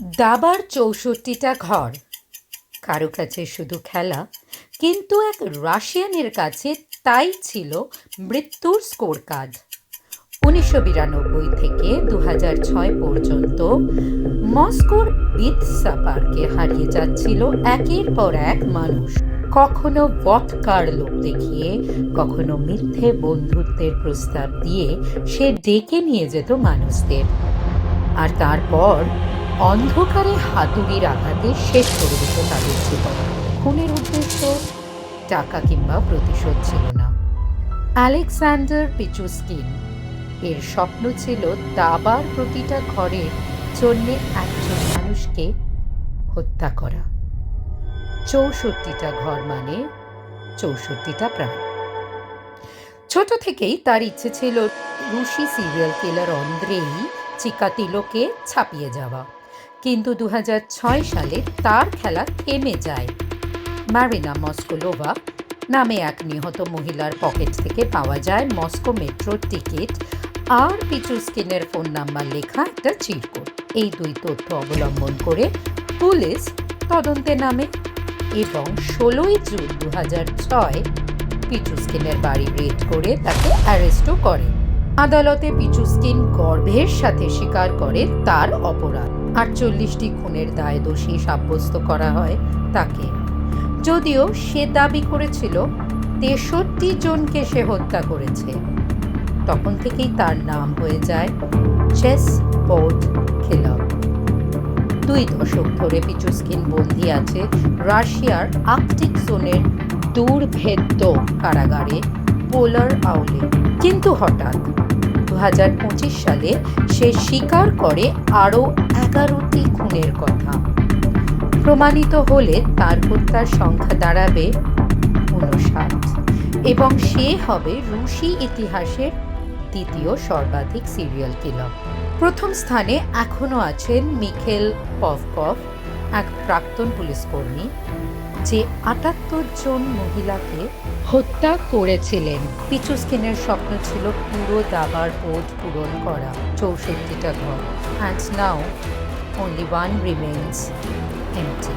দাবার চৌষট্টিটা ঘর। কারও কাছে শুধু খেলা, কিন্তু এক রাশিয়ানের কাছে তাই ছিল মৃত্যুর স্কোর কার্ড উনিশশো বিরানব্বই থেকে দু ছয় পর্যন্ত মস্কোর বিৎসা পার্কে হারিয়ে যাচ্ছিল একের পর এক মানুষ। কখনো ভটকার লোক দেখিয়ে, কখনো মিথ্যে বন্ধুত্বের প্রস্তাব দিয়ে সে ডেকে নিয়ে যেত মানুষদের। আর তারপর অন্ধকারে হাতুড়ির আঘাতে শেষ করে দিত তাদের জীবন। খুনের উদ্দেশ্য টাকা কিংবা প্রতিশোধ ছিল না। আলেকজান্ডার পিচুস্কিন, এর স্বপ্ন ছিল দাবার প্রতিটা ঘরের জন্য একজন মানুষকে হত্যা করা। চৌষট্টিটা ঘর মানে চৌষট্টিটা প্রাণ। ছোট থেকেই তার ইচ্ছে ছিল রুশি সিরিয়াল কিলার অন্দ্রেই চিকাতিলোকে ছাপিয়ে যাওয়া। কিন্তু দু হাজার ছয় সালে তার খেলা থেমে যায়। মারিনা মস্কোলোভা নামে এক নিহত মহিলার পকেট থেকে পাওয়া যায় মস্কো মেট্রোর টিকিট। আর পিচুস্কিনের ফোন নাম্বার লেখা একটা চিরকুট। এই দুই তথ্য অবলম্বন করে পুলিশ তদন্তে নামে। এবং ষোলোই জুন দু হাজার ছয় পিচুস্কিনের বাড়ি রেড করে তাকে অ্যারেস্টও করে। আদালতে পিচুস্কিন গর্ভের সাথে স্বীকার করে তার অপরাধ। আটচল্লিশটি খুনের দায় দোষী সাব্যস্ত করা হয় তাকে। যদিও সে দাবি করেছিল, তেষট্টি জনকে সে হত্যা করেছে। তখন থেকেই তার নাম হয়ে যায় চেস বোর্ড খেলা দুই দশক ধরে পিচুস্কিন বন্দি আছে রাশিয়ার আর্কটিক জোনের দুর্ভেদ্য কারাগারে। পোলার আউলে। কিন্তু হঠাৎ দু হাজার পঁচিশ সালে সে স্বীকার করে আরও এগারোটি খুনের কথা। প্রমাণিত হলে তার হত্যার সংখ্যা দাঁড়াবে উনষাট এবং সে হবে রুশি ইতিহাসের দ্বিতীয় সর্বাধিক সিরিয়াল কিলার। প্রথম স্থানে এখনও আছেন মিখেল পভকভ এক প্রাক্তন পুলিশ কর্মী যে আটাত্তর জন মহিলাকে হত্যা করেছিলেন। পিচুস্কিনের স্বপ্ন ছিল পুরো দাবার বোধ পূরণ করা। চৌষট্টিটা ঘর। And now only one remains empty.